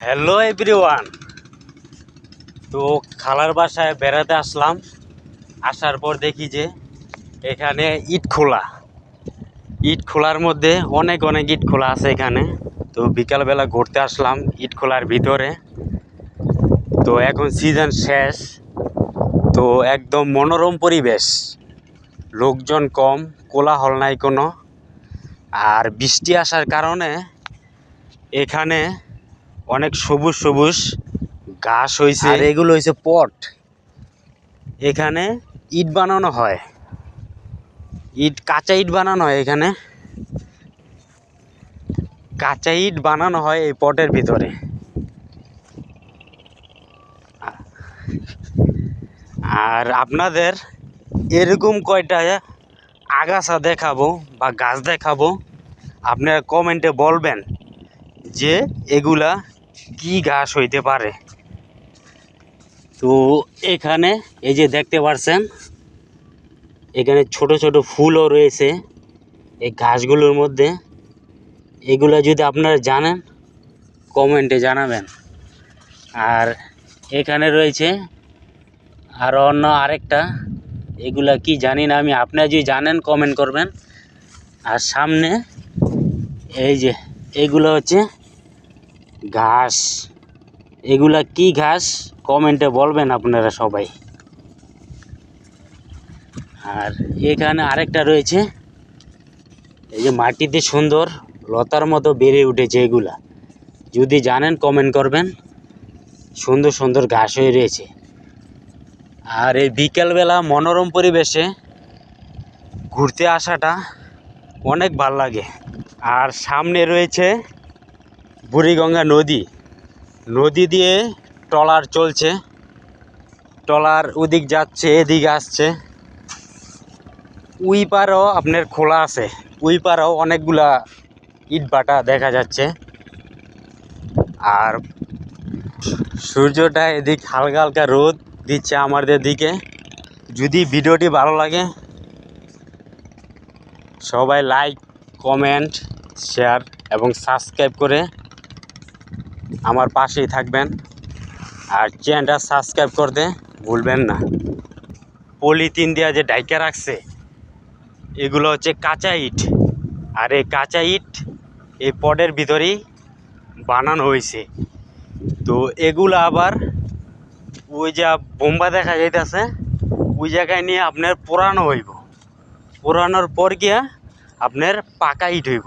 Hello everyone তো খালার বাসায় বেড়াতে আসলাম। আসার পর দেখি যে এখানে ইট খোলা। ইট খোলার মধ্যে অনেক অনেক ইট খোলা আছে এখানে। তো বিকালবেলা ঘুরতে আসলাম ইট খোলার ভিতরে। তো এখন সিজন শেষ। তো একদম মনোরম পরিবেশ। লোকজন কম, কোলাহল নাই কোনো। আর বৃষ্টি আসার কারণে এখানে অনেক সবুজ সবুজ ঘাস হয়েছে আর এগুলো হয়েছে পট। এখানে ইট বানানো হয়। ইট কাঁচা ইট বানানো হয় এখানে। কাঁচা ইট বানানো হয় এই পটের ভিতরে। আর আপনাদের এরকম কয়টা আগাছা দেখাবো বা গাছ দেখাবো আপনারা কমেন্টে বলবেন যে এগুলা কি ঘাস হইতে পারে? তো এখানে এই যে দেখতে পারছেন, এখানে ছোট ছোট ফুলও রয়েছে। এই ঘাসগুলোর মধ্যে এগুলো যদি আপনারা জানেন, কমেন্টে জানাবেন। আর এখানে রয়েছে আর অন্য আরেকটা, এগুলা কি জানি না, আমি আপনারা যদি জানেন, কমেন্ট করবেন। আর সামনে এই যে এগুলো হচ্ছে ঘাস। এগুলা কি ঘাস? কমেন্টে বলবেন আপনারা সবাই। আর এখানে আরেকটা রয়েছে। এই যে মাটিতে সুন্দর লতার মতো বেড়ে উঠেছে এগুলা। যদি জানেন, কমেন্ট করবেন। সুন্দর সুন্দর ঘাস হয়ে রয়েছে। আর এই বিকেলবেলা মনোরম পরিবেশে ঘুরতে আসাটা অনেক ভালো লাগে। আর সামনে রয়েছে বুড়িগঙ্গা নদী। নদী দিয়ে ট্রলার চলছে। ট্রলার ওদিক যাচ্ছে, এদিকে আসছে। উই পারও আপনার খোলা আছে। উই পারও অনেকগুলা ইট ভাটা দেখা যাচ্ছে। আর সূর্যটা এদিক হালকা হালকা রোদ দিচ্ছে আমাদের দিকে। যদি ভিডিওটি ভালো লাগে, সবাই লাইক কমেন্ট শেয়ার এবং সাবস্ক্রাইব করে আমার পাশেই থাকবেন। আর চ্যানেলটা সাবস্ক্রাইব করতে ভুলবেন না। পলিথিন দেওয়া যে ডাইকা রাখছে, এগুলো হচ্ছে কাঁচা ইট। আর এই কাঁচা ইট এই পডের ভিতরেই বানানো হয়েছে। তো এগুলো আবার ওই যা বোম্বা দেখা যাইতেছে, ওই জায়গায় নিয়ে আপনার পোড়ানো হইব। পোড়ানোর পর গিয়া আপনার পাকা ইট হইব।